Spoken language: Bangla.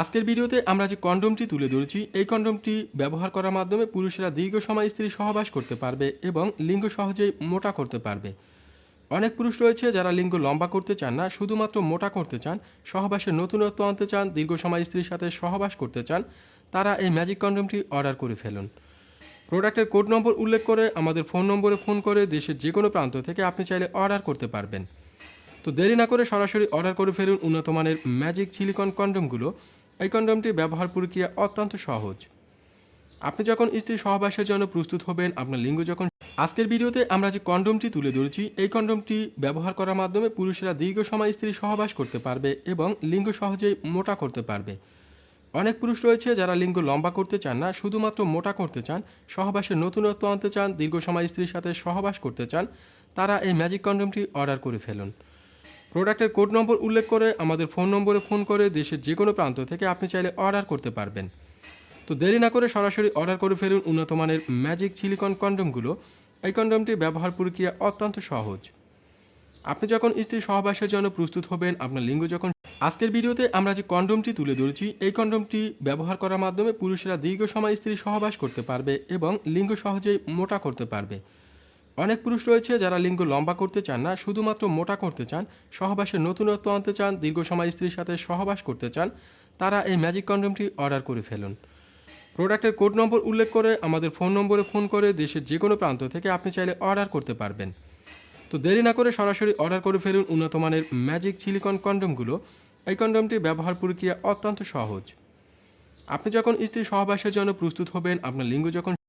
আজকের ভিডিওতে আমরা যে কন্ডোমটি তুলে ধরেছি, এই কন্ডোমটি ব্যবহার করার মাধ্যমে পুরুষেরা দীর্ঘ সময় স্ত্রী সহবাস করতে পারবে এবং লিঙ্গ সহজেই মোটা করতে পারবে। অনেক পুরুষ রয়েছে যারা লিঙ্গ লম্বা করতে চান না, শুধুমাত্র মোটা করতে চান সহবাসের নতুনত্ব আনতে চান, দীর্ঘ সময় স্ত্রীর সাথে সহবাস করতে চান, তারা এই ম্যাজিক কন্ডোমটি অর্ডার করে ফেলুন। প্রোডাক্টের কোড নম্বর উল্লেখ করে আমাদের ফোন নম্বরে ফোন করে দেশের যে কোনো প্রান্ত থেকে আপনি চাইলে অর্ডার করতে পারবেন। তো দেরি না করে সরাসরি অর্ডার করে ফেলুন উন্নত মানের ম্যাজিক সিলিকন কন্ডোমগুলো। এই কন্ডোমটি ব্যবহার প্রক্রিয়া অত্যন্ত সহজ। আপনি যখন স্ত্রী সহবাসের জন্য প্রস্তুত হবেন, আপনার লিঙ্গ যখন আজকের ভিডিওতে আমরা যে কন্ডোমটি তুলে ধরেছি, এই কন্ডোমটি ব্যবহার করার মাধ্যমে পুরুষেরা দীর্ঘ সময় স্ত্রী সহবাস করতে পারবে এবং লিঙ্গ সহজেই মোটা করতে পারবে। অনেক পুরুষ রয়েছে যারা লিঙ্গ লম্বা করতে চান না, শুধুমাত্র মোটা করতে চান, সহবাসের নতুনত্ব আনতে চান, দীর্ঘ সময় স্ত্রীর সাথে সহবাস করতে চান, তারা এই ম্যাজিক কন্ডোমটি অর্ডার করে ফেলুন। প্রোডাক্টের কোড নম্বর উল্লেখ করে, আমাদের ফোন নম্বরে ফোন করে দেশের যে কোনো প্রান্ত থেকে আপনি চাইলে অর্ডার করতে পারবেন। তো দেরি না করে সরাসরি অর্ডার করে ফেলুন উন্নত মানের ম্যাজিক সিলিকন কন্ডোমগুলো। এই কন্ডোমটি ব্যবহার প্রক্রিয়া অত্যন্ত সহজ। আপনি যখন স্ত্রী সহবাসের জন্য প্রস্তুত হবেন, আপনার লিঙ্গ যখন আজকের ভিডিওতে আমরা যে কন্ডোমটি তুলে ধরেছি, এই কন্ডোমটি ব্যবহার করার মাধ্যমে পুরুষেরা দীর্ঘ সময় স্ত্রী সহবাস করতে পারবে এবং লিঙ্গ সহজেই মোটা করতে পারবে। অনেক পুরুষ রয়েছে যারা লিঙ্গ লম্বা করতে চান না, শুধুমাত্র মোটা করতে চান সহবাসের নতুনত্ব আনতে চান, দীর্ঘ সময় স্ত্রীর সাথে সহবাস করতে চান, তারা এই ম্যাজিক কন্ডোমটি অর্ডার করে ফেলুন। প্রোডাক্টের কোড নম্বর উল্লেখ করে, আমাদের ফোন নম্বরে ফোন করে দেশের যে কোনো প্রান্ত থেকে আপনি চাইলে অর্ডার করতে পারবেন। তো দেরি না করে সরাসরি অর্ডার করে ফেলুন উন্নত মানের ম্যাজিক সিলিকন কন্ডোমগুলো। এই কন্ডোমটি ব্যবহার প্রক্রিয়া অত্যন্ত সহজ। আপনি যখন স্ত্রী সহবাসের জন্য প্রস্তুত হবেন, আপনার লিঙ্গ যখন